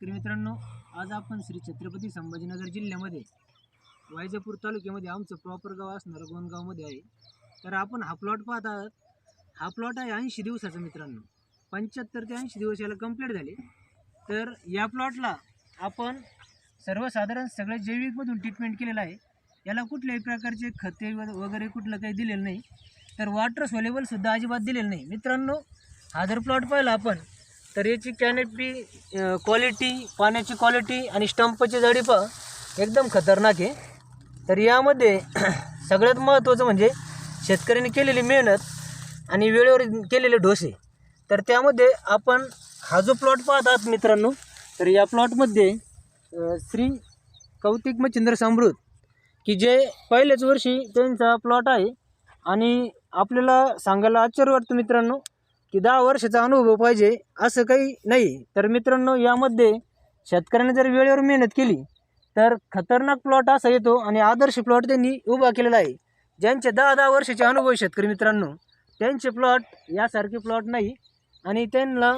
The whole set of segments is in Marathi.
तर मित्रांनो आज आपण श्री छत्रपती संभाजीनगर जिल्ह्यामध्ये वायजापूर तालुक्यामध्ये आमचं प्रॉपर गाव असणारं गोंदगावमध्ये आहे. तर आपण हा प्लॉट पाहत आहात. हा प्लॉट आहे ऐंशी दिवसाचा मित्रांनो. पंच्याहत्तर ते ऐंशी दिवस याला कंप्लीट झाले. तर या प्लॉटला आपण सर्वसाधारण सगळ्या जैविकमधून ट्रीटमेंट केलेलं आहे. याला कुठल्याही प्रकारचे खते वगैरे कुठलं काही दिलेलं नाही. तर वॉटर सोलेबलसुद्धा अजिबात दिलेलं नाही. मित्रांनो हा जर प्लॉट पाहिला आपण तर याची कॅनेपी क्वालिटी पाण्याची क्वालिटी आणि स्टंपची जाडी पण एकदम खतरनाक आहे. तर यामध्ये सगळ्यात महत्त्वाचं म्हणजे शेतकऱ्यांनी केलेली मेहनत आणि वेळेवर केलेले डोसे तर त्यामध्ये आपण हा जो प्लॉट पाहत आहात मित्रांनो तर या प्लॉटमध्ये श्री कौतिक मच्छिंद्र समृद्ध की जे पहिल्याच वर्षी त्यांचा प्लॉट आहे. आणि आपल्याला सांगायला आश्चर्य वाटतं मित्रांनो की दहा वर्षाचा अनुभव पाहिजे असं काही नाही. तर मित्रांनो यामध्ये शेतकऱ्याने जर वेळेवर मेहनत केली तर खतरनाक प्लॉट असा येतो आणि आदर्श प्लॉट त्यांनी उभा केलेला आहे. ज्यांचे दहा दहा वर्षाचे अनुभव आहे शेतकरी मित्रांनो त्यांचे प्लॉट यासारखे प्लॉट नाही. आणि त्यांना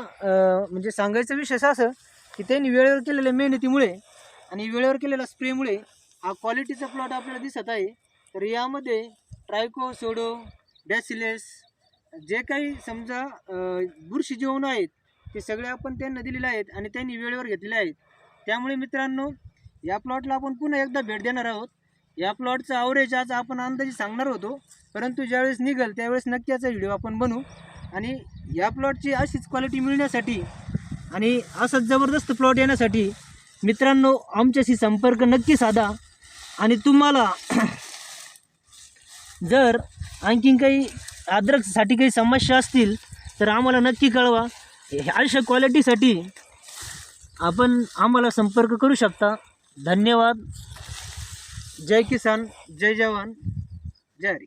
म्हणजे सांगायचं विशेष असं की त्यांनी वेळेवर केलेल्या मेहनतीमुळे आणि वेळेवर केलेल्या स्प्रेमुळे हा क्वालिटीचा प्लॉट आपल्याला दिसत आहे. तर यामध्ये ट्रायको सोडो बॅसिलेस जे काही समजा अं, बुरशी जीवन आहेत ते सगळे आपण त्यांना दिलेले आहेत आणि त्यांनी वेळेवर घेतलेले आहेत. त्यामुळे मित्रांनो या प्लॉटला आपण पुन्हा एकदा भेट देणार आहोत. या प्लॉटचा ॲव्हरेज आज आपण अंदाजे सांगणार होतो परंतु ज्यावेळेस निघेल त्यावेळेस नक्की याचा व्हिडिओ आपण बनवू. आणि या प्लॉटची अशीच क्वालिटी मिळण्यासाठी आणि असाच जबरदस्त प्लॉट येण्यासाठी मित्रांनो आमच्याशी संपर्क नक्की साधा. आणि तुम्हाला जर आणखीन काही अद्रकसाठी काही समस्या असतील तर आम्हाला नक्की कळवा. हे- अशा क्वालिटीसाठी आपण आम्हाला संपर्क करू शकता. धन्यवाद. जय किसान जय जवान जय हरी.